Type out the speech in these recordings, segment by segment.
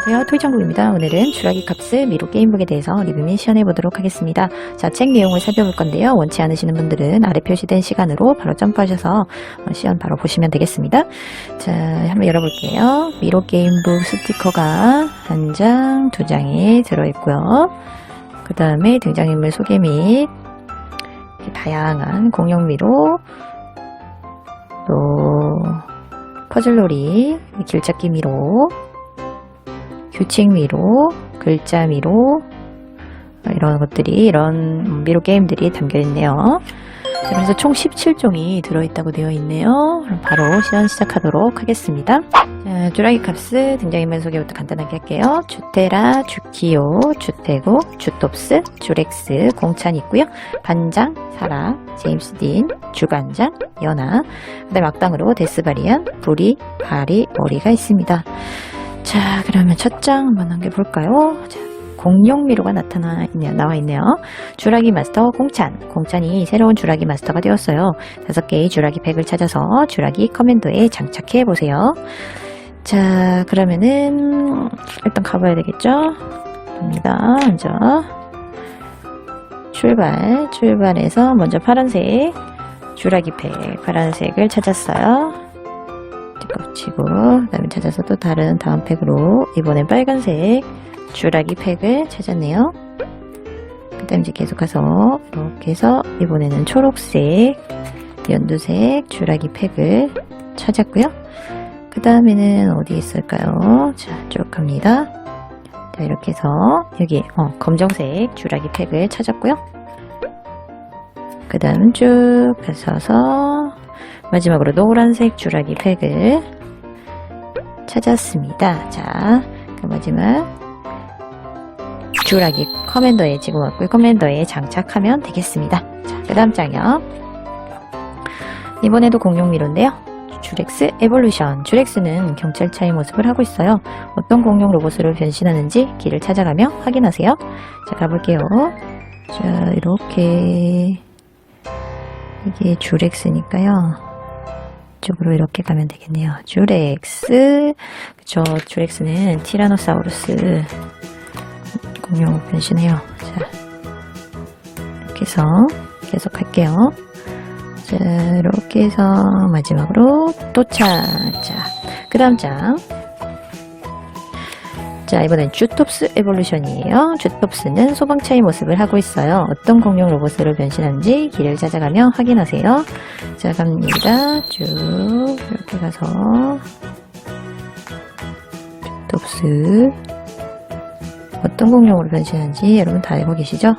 안녕하세요. 토이천국입니다. 오늘은 주라기 값을 미로 게임북에 대해서 리뷰 및 시연해 보도록 하겠습니다. 자, 책 내용을 살펴볼 건데요. 원치 않으시는 분들은 아래 표시된 시간으로 바로 점프하셔서 어, 시연 바로 보시면 되겠습니다. 자, 한번 열어볼게요. 미로 게임북 스티커가 한 장, 두 장이 들어있고요. 그 다음에 등장인물 소개 및 다양한 공룡 미로 또 퍼즐놀이, 길찾기 미로 규칙 미로, 글자 미로 이런 것들이 이런 미로 게임들이 담겨 있네요. 자, 그래서 총 17종이 들어있다고 되어 있네요. 그럼 바로 시연 시작하도록 하겠습니다. 자, 주라기 값스 등장인물 소개부터 간단하게 할게요. 주테라, 주키오, 주테고, 주톱스, 주렉스, 공찬 있고요. 반장, 사라, 제임스 딘, 주간장, 연아, 그다음 악당으로 데스바리안, 부리, 바리, 머리가 있습니다. 자, 그러면 첫 장 한번 넘겨볼까요? 자, 공룡 미로가 나타나 있네요. 나와 있네요. 주라기 마스터 공찬. 공찬이 새로운 주라기 마스터가 되었어요. 다섯 개의 주라기 팩을 찾아서 주라기 커맨더에 장착해 보세요. 자, 그러면은 일단 가봐야 되겠죠? 갑니다. 먼저 출발. 출발해서 먼저 파란색 주라기 팩 파란색을 찾았어요. 겹치고 그 다음에 찾아서 또 다른 다음 팩으로 이번엔 빨간색 주라기 팩을 찾았네요. 그 다음 이제 계속 가서 이렇게 해서 이번에는 초록색 연두색 주라기 팩을 찾았고요. 그 다음에는 어디 있을까요? 자, 쭉 갑니다. 자, 이렇게 해서 여기 어, 검정색 주라기 팩을 찾았고요. 그 다음 쭉 가셔서 마지막으로 노란색 주라기 팩을 찾았습니다. 자, 그 마지막 주라기 커맨더에 지금 왔고요. 커맨더에 장착하면 되겠습니다. 자, 그 다음 장이요. 이번에도 공룡 미로인데요. 주렉스 에볼루션. 주렉스는 경찰차의 모습을 하고 있어요. 어떤 공룡 로봇으로 변신하는지 길을 찾아가며 확인하세요. 자, 가볼게요. 자, 이렇게 이게 주렉스니까요. 이쪽으로 이렇게 가면 되겠네요. 주렉스. 그쵸. 주렉스는 티라노사우루스 공룡 변신해요. 자, 이렇게 해서 계속 할게요. 자, 이렇게 해서 마지막으로 도착. 자, 그 다음 장. 자, 이번엔 주톱스 에볼루션이에요. 주톱스는 소방차의 모습을 하고 있어요. 어떤 공룡 로봇으로 변신하는지 길을 찾아가며 확인하세요. 자, 갑니다. 쭉, 이렇게 가서, 주톱스. 어떤 공룡으로 변신하는지 여러분 다 알고 계시죠?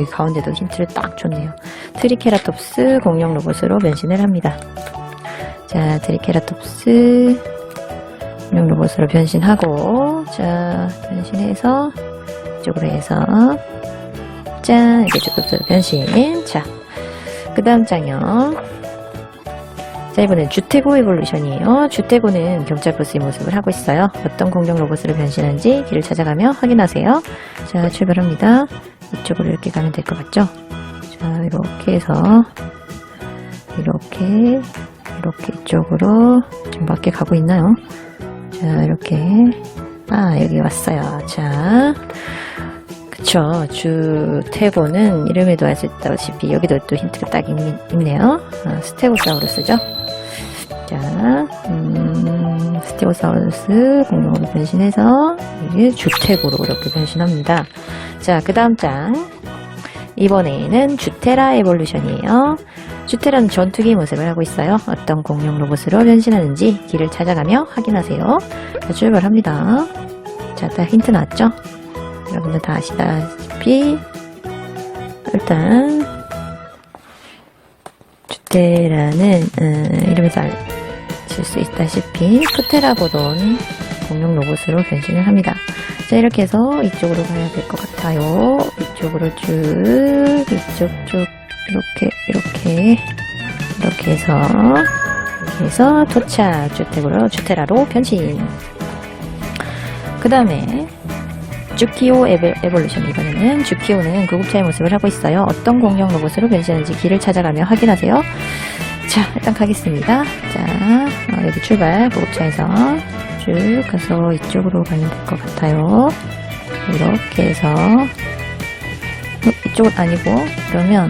이 가운데도 힌트를 딱 줬네요. 트리케라톱스 공룡 로봇으로 변신을 합니다. 자, 트리케라톱스 공룡 로봇으로 변신하고, 자, 변신해서, 이쪽으로 해서, 짠, 이렇게 주톱스로 변신. 자, 그 다음 장이요. 자, 이번엔 주태고 에볼루션이에요. 주태고는 경찰 보스의 모습을 하고 있어요. 어떤 공룡 로봇으로 변신하는지 길을 찾아가며 확인하세요. 자, 출발합니다. 이쪽으로 이렇게 가면 될 것 같죠? 자, 이렇게 해서, 이렇게, 이렇게 이쪽으로 지금 밖에 가고 있나요? 자, 이렇게. 아, 여기 왔어요. 자. 그쵸. 주태고는 이름에도 알 수 있다시피 여기도 또 힌트가 딱 있, 있네요. 아, 스테고사우루스죠. 자, 음, 스테고사우루스 공룡으로 변신해서 이게 주태고로 이렇게 변신합니다. 자, 그 다음 장. 이번에는 주테라 에볼루션이에요. 주테라는 전투기 모습을 하고 있어요. 어떤 공룡 로봇으로 변신하는지 길을 찾아가며 확인하세요. 자, 출발합니다. 자, 딱 힌트 나왔죠? 여러분들 다 아시다시피 일단 주테라는 음, 이름에서 아실 수 있다시피 프테라고돈 공룡 로봇으로 변신을 합니다. 자 이렇게 해서 이쪽으로 가야 될 것 같아요. 이쪽으로 쭉 이쪽 쭉 이렇게 이렇게 이렇게 해서 이렇게 해서 도착 주택으로 주테라로 변신. 그 다음에 주키오 에베, 에볼루션 이번에는 주키오는 구급차의 모습을 하고 있어요. 어떤 공룡 로봇으로 변신하는지 길을 찾아가며 확인하세요. 자, 일단 가겠습니다. 자, 어, 여기 출발 구급차에서 쭉 가서 이쪽으로 가면 될 것 같아요. 이렇게 해서 어, 이쪽은 아니고 그러면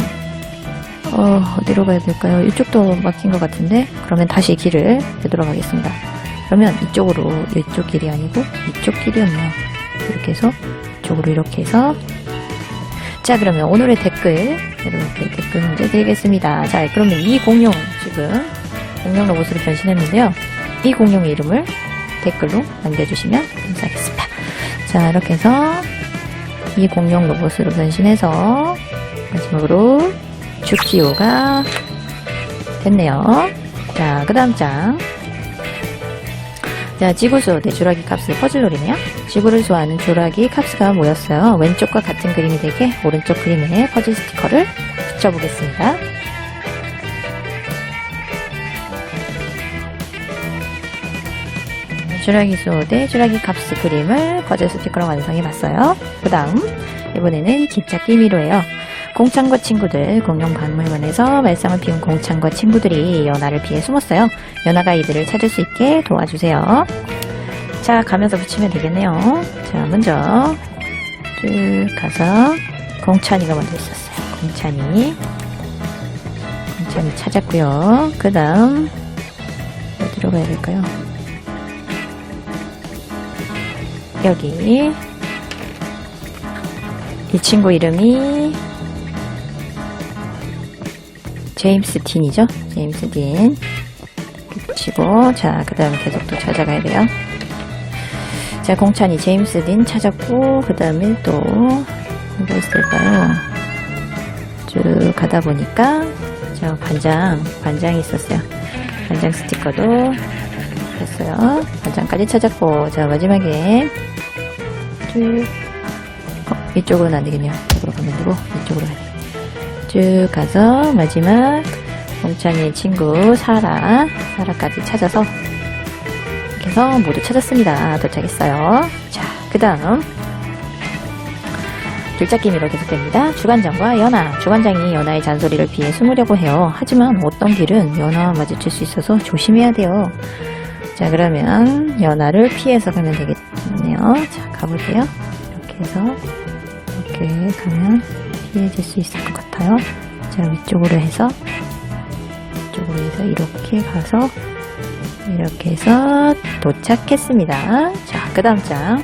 어, 어디로 가야 될까요? 이쪽도 막힌 것 같은데 그러면 다시 길을 되돌아가겠습니다. 그러면 이쪽으로 이쪽 길이 아니고 이쪽 길이었네요. 이렇게 해서 이쪽으로 이렇게 해서 자 그러면 오늘의 댓글 이렇게 댓글 문제 드리겠습니다. 자 그러면 이 공룡 지금 공룡 로봇으로 변신했는데요. 이 공룡의 이름을 댓글로 남겨주시면 감사하겠습니다. 자 이렇게 해서 이 공룡 로봇으로 변신해서 마지막으로 죽지오가 됐네요. 자, 그 다음 장. 자, 지구수 대 주라기 값을 퍼즐놀이네요. 지구를 좋아하는 주라기 값스가 모였어요. 왼쪽과 같은 그림이 되게 오른쪽 그림에 퍼즐 스티커를 붙여보겠습니다. 주라기 수대 주라기 값스 그림을 퍼즐 스티커로 완성해봤어요. 그 다음, 이번에는 길찾기 미로예요. 공창과 친구들 공룡 박물관에서 말썽을 피운 공창과 친구들이 연화를 피해 숨었어요. 연화가 이들을 찾을 수 있게 도와주세요. 자, 가면서 붙이면 되겠네요. 자, 먼저 쭉 가서 공찬이가 먼저 있었어요. 공찬이. 공찬이 찾았고요. 그 다음 어디로 가야 될까요? 여기 이 친구 이름이 제임스 딘이죠? 제임스 딘. 치고, 자, 그 다음에 계속 또 찾아가야 돼요. 자, 공찬이 제임스 딘 찾았고, 그 다음에 또, 뭐가 있을까요? 쭉 가다 보니까, 저 반장, 반장이 있었어요. 반장 스티커도 했어요. 반장까지 찾았고, 자, 마지막에, 쭉, 어, 이쪽으로는 안 되겠네요. 이쪽으로 가면 되고, 이쪽으로 가야 돼요. 쭉 가서 마지막 공창의 친구 사라 사라까지 찾아서 이렇게 해서 모두 찾았습니다. 도착했어요. 자, 그 다음 길잡기미로 계속됩니다. 주관장과 연아 주관장이 연아의 잔소리를 피해 숨으려고 해요. 하지만 어떤 길은 연아와 마주칠 수 있어서 조심해야 돼요. 자, 그러면 연아를 피해서 가면 되겠네요. 자, 가볼게요. 이렇게 해서 이렇게 가면 피해질 수 있을 것 같아요. 자, 위쪽으로 해서, 이쪽으로 해서 이렇게 가서, 이렇게 해서 도착했습니다. 자, 그 다음 장.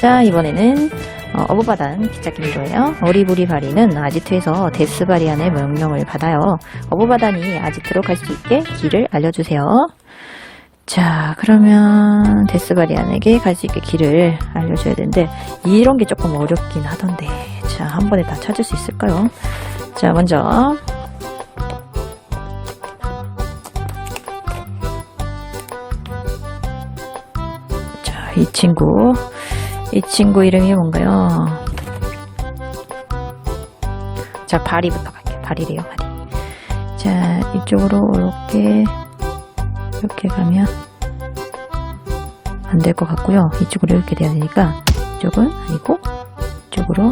자, 이번에는 어, 어부바단 기차기미로예요. 어리부리바리는 아지트에서 데스바리안의 명령을 받아요. 어부바단이 아지트로 갈 수 있게 길을 알려주세요. 자, 그러면 데스바리안에게 갈 수 있게 길을 알려줘야 되는데 이런 게 조금 어렵긴 하던데 자, 한 번에 다 찾을 수 있을까요? 자, 먼저 자, 이 친구 이 친구 이름이 뭔가요? 자, 바리부터 갈게요. 바리래요, 바리. 자, 이쪽으로 이렇게 이렇게 가면 안 될 것 같고요. 이쪽으로 이렇게 돼야 되니까 이쪽은 아니고 이쪽으로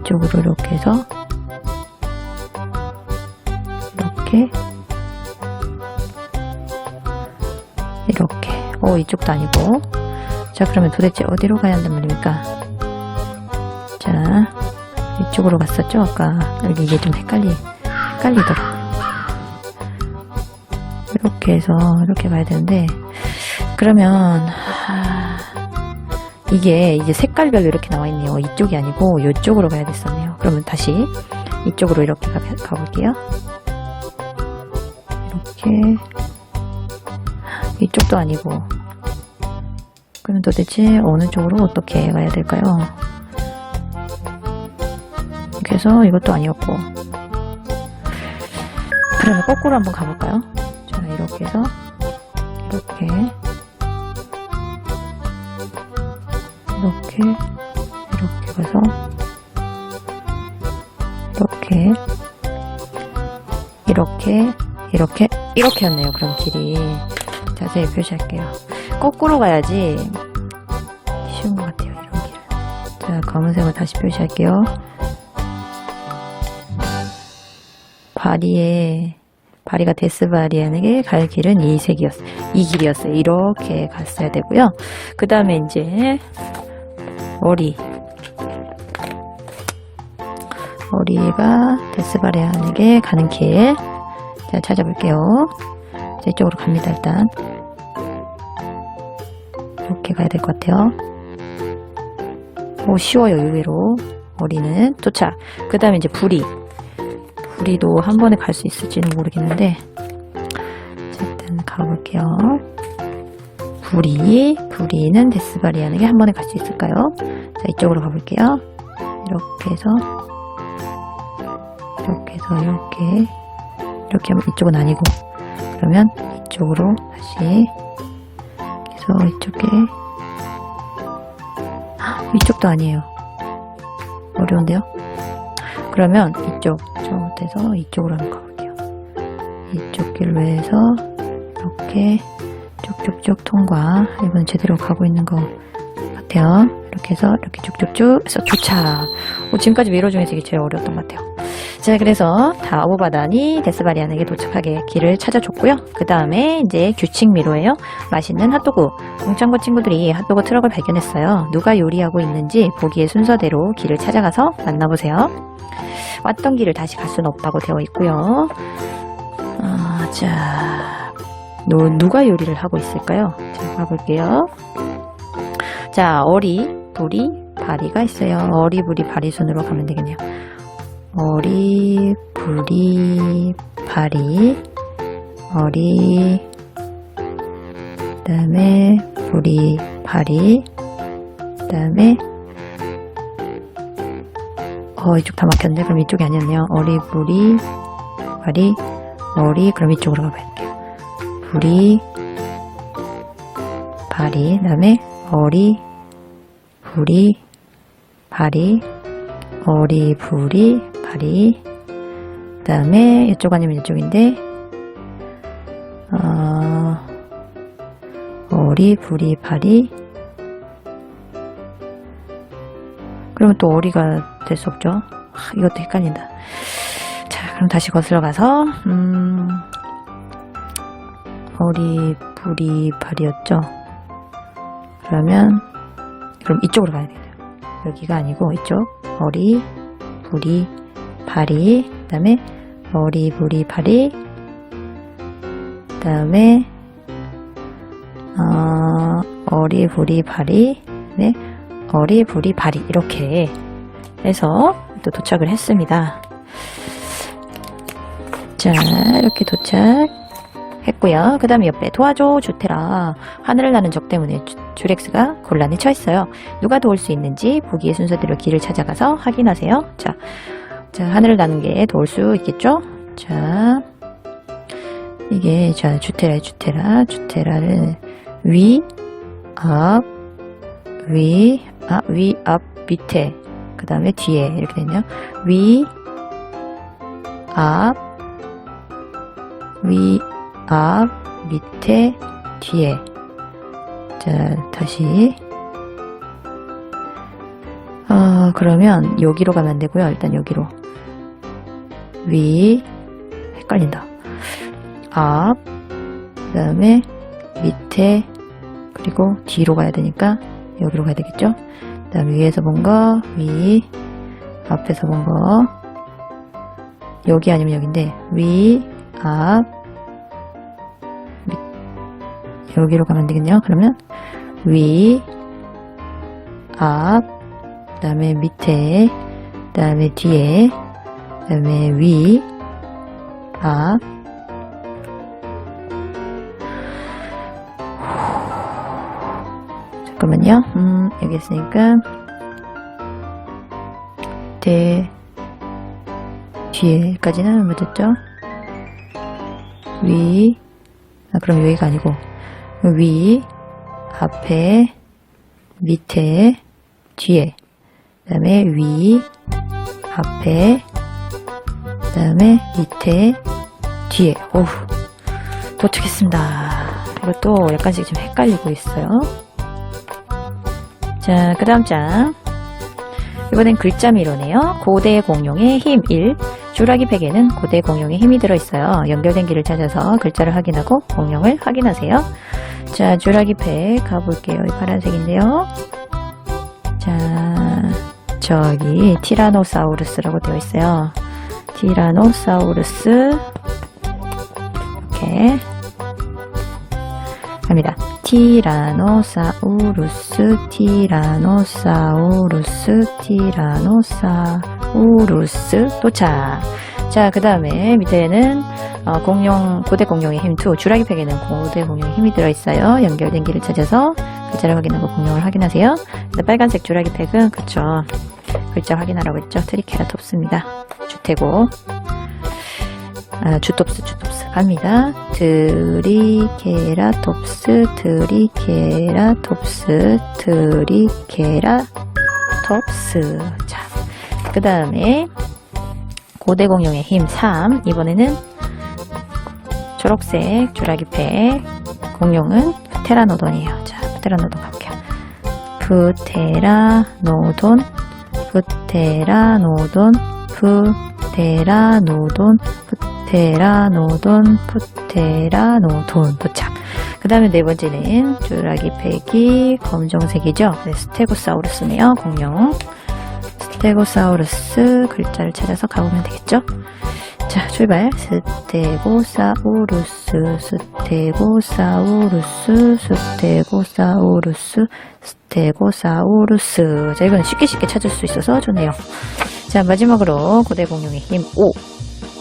이쪽으로 이렇게 해서 이렇게 이렇게 오 이쪽도 아니고 자 그러면 도대체 어디로 가야 한단 말입니까? 자 이쪽으로 갔었죠 아까 여기 이게 좀 헷갈리 헷갈리더라고요. 이렇게 해서 이렇게 가야 되는데 그러면 하, 이게 이제 색깔별로 이렇게 나와 있네요. 이쪽이 아니고 이쪽으로 가야 됐었네요. 그러면 다시 이쪽으로 이렇게 가, 가볼게요. 이렇게 이쪽도 아니고 그러면 도대체 어느 쪽으로 어떻게 가야 될까요? 해서 이것도 아니었고 그러면 거꾸로 한번 가볼까요? 자, 이렇게 해서, 이렇게, 이렇게, 이렇게 가서, 이렇게, 이렇게, 이렇게, 이렇게였네요. 그럼 길이. 자세히 표시할게요. 거꾸로 가야지 쉬운 것 같아요. 이런 길은. 자, 검은색으로 다시 표시할게요. 바리에 바리가 데스바리안에게 갈 길은 이 색이었어요. 이 길이었어요. 이렇게 갔어야 되고요. 그 다음에 이제 머리 머리가 데스바리안에게 가는 길 자, 찾아볼게요. 자, 이쪽으로 갑니다, 일단. 이렇게 가야 될 것 같아요. 오, 쉬워요, 의외로. 머리는 도착. 그 다음에 이제 부리. 부리도 한 번에 갈 수 있을지는 모르겠는데. 자, 일단 가볼게요. 부리. 부리는 데스바리안에게 한 번에 갈 수 있을까요? 자, 이쪽으로 가볼게요. 이렇게 해서. 이렇게 해서, 이렇게. 이렇게 하면 이쪽은 아니고. 그러면 이쪽으로 다시. 그래서 이쪽에. 헉, 이쪽도 아니에요. 어려운데요? 그러면 이쪽, 저부터 이쪽으로 한번 가볼게요. 이쪽 길로 해서 이렇게 쭉쭉쭉 통과. 이건 제대로 가고 있는 것 같아요. 이렇게 해서 이렇게 쭉쭉쭉 해서 도착. 오, 지금까지 미로 중에서 이게 제일 어려웠던 것 같아요. 자, 그래서 다 오바단이 데스바리안에게 도착하게 길을 찾아줬고요. 그 다음에 이제 규칙 미로예요. 맛있는 핫도그. 동창고 친구들이 핫도그 트럭을 발견했어요. 누가 요리하고 있는지 보기의 순서대로 길을 찾아가서 만나보세요. 왔던 길을 다시 갈 수는 없다고 되어 있고요. 아, 자, 노, 누가 요리를 하고 있을까요? 자, 가볼게요. 자, 어리, 부리, 바리가 있어요. 어리, 부리, 바리 순으로 가면 되겠네요. 어리, 부리, 바리, 어리, 그 다음에 부리, 바리, 그 다음에 어 이쪽 다 막혔네. 그럼 이쪽이 아니었네요. 어리, 부리, 바리, 어리, 그럼 이쪽으로 가볼게요. 부리, 바리, 그 다음에 어리, 부리, 바리, 어리, 부리, 바리. 그 다음에 이쪽 아니면 이쪽인데, 어, 어리, 부리, 바리. 그러면 또 어리가 될 수 없죠. 하, 이것도 헷갈린다. 자, 그럼 다시 거슬러 가서, 음, 어리, 부리, 바리였죠. 그러면, 그럼 이쪽으로 가야 되겠네요. 여기가 아니고 이쪽. 어리, 부리, 바리. 그 다음에 어리, 부리, 바리. 그 다음에, 어, 어리, 부리, 바리. 네. 어리, 부리, 바리. 이렇게 해서 또 도착을 했습니다. 자, 이렇게 도착 했고요. 그 다음에 옆에 도와줘, 주테라. 하늘을 나는 적 때문에 주, 주렉스가 곤란에 처했어요. 누가 도울 수 있는지 보기의 순서대로 길을 찾아가서 확인하세요. 자, 자 하늘을 나는 게 도울 수 있겠죠? 자, 이게 자 주테라, 주테라, 주테라를 위, 앞, 위, 아, 위, 앞, 밑에, 그 다음에 뒤에 이렇게 되네요. 위, 앞, 위, 앞, 밑에, 뒤에. 자, 다시. 어, 그러면 여기로 가면 안 되고요. 일단 여기로. 위, 헷갈린다. 앞, 그 다음에 밑에, 그리고 뒤로 가야 되니까 여기로 가야 되겠죠? 그 다음에 위에서 본 거, 위, 앞에서 본 거, 여기 아니면 여기인데, 위, 앞, 밑, 여기로 가면 되겠네요. 그러면, 위, 앞, 그 다음에 밑에, 그 다음에 뒤에, 그 다음에 위, 앞, 잠깐만요. 음, 여기 있으니까. 대 뒤에까지는 됐죠? 위, 아, 그럼 여기가 아니고. 위, 앞에, 밑에, 뒤에, 그 다음에 위, 앞에, 그 다음에 밑에, 뒤에. 오우, 도착했습니다. 이것도 약간씩 좀 헷갈리고 있어요. 자, 그 다음 장. 이번엔 글자 미로네요. 고대 공룡의 힘 1. 쭈라기 팩에는 고대 공룡의 힘이 들어있어요. 연결된 길을 찾아서 글자를 확인하고 공룡을 확인하세요. 자, 쭈라기 팩 가볼게요. 이 파란색인데요. 자, 저기 티라노사우루스라고 되어 있어요. 티라노사우루스 이렇게 합니다. 티라노사우루스, 티라노사우루스, 티라노사우루스 도착. 자, 그 다음에 밑에는 어, 공룡, 고대 공룡의 힘2, 주라기 팩에는 고대 공룡의 힘이 들어있어요. 연결된 길을 찾아서 글자를 확인하고 공룡을 확인하세요. 빨간색 주라기 팩은, 그쵸. 글자 확인하라고 했죠. 트리케라톱스입니다. 주태고. 아, 주톱스, 주톱스. 갑니다. 트리케라톱스, 트리케라톱스, 트리케라톱스. 자, 그 다음에 고대 공룡의 힘 3. 이번에는 초록색 주라기패 공룡은 테라노돈이에요. 자, 테라노돈 가볼게요. 부테라노돈, 부 테라노돈, 부테라노돈, 부테라노돈, 부테라노돈 도착. 그 다음에 네 번째는 주라기팩이 검정색이죠. 네, 스테고사우루스네요. 공룡. 스테고사우루스 글자를 찾아서 가보면 되겠죠. 자, 출발. 스테고사우루스, 스테고사우루스, 스테고사우루스, 스테고사우루스. 자, 이건 쉽게 쉽게 찾을 수 있어서 좋네요. 자, 마지막으로 고대 공룡의 힘 5.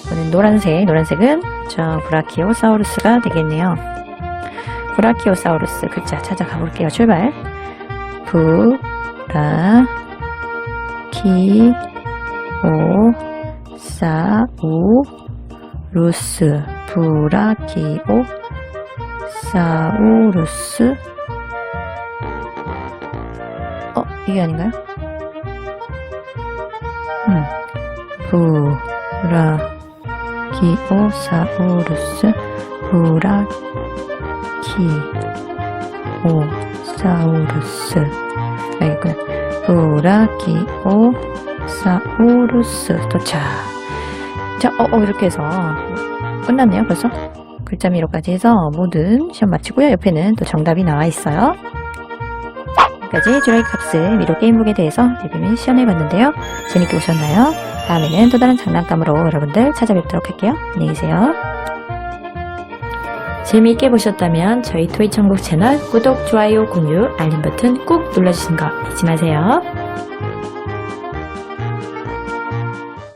이거는 노란색, 노란색은 저 브라키오사우루스가 되겠네요. 브라키오사우루스 글자 찾아가 볼게요. 출발. 브라, 키, 오, 사우 루스 브라키오. 사우루스. 어 이게 아닌가요? 음. 브라키오 사우루스. 브라키오 사우루스. 알겠구나 브라키오 사우루스 도착. 자, 어, 어, 이렇게 해서 끝났네요, 벌써. 글자 미로까지 해서 모든 시험 마치고요. 옆에는 또 정답이 나와 있어요. 여기까지 주라기 값스 미로 게임북에 대해서 리뷰 및 시연해봤는데요. 재밌게 보셨나요? 다음에는 또 다른 장난감으로 여러분들 찾아뵙도록 할게요. 안녕히 계세요. 재미있게 보셨다면 저희 토이천국 채널 구독, 좋아요, 공유, 알림 버튼 꾹 눌러주시는 거 잊지 마세요.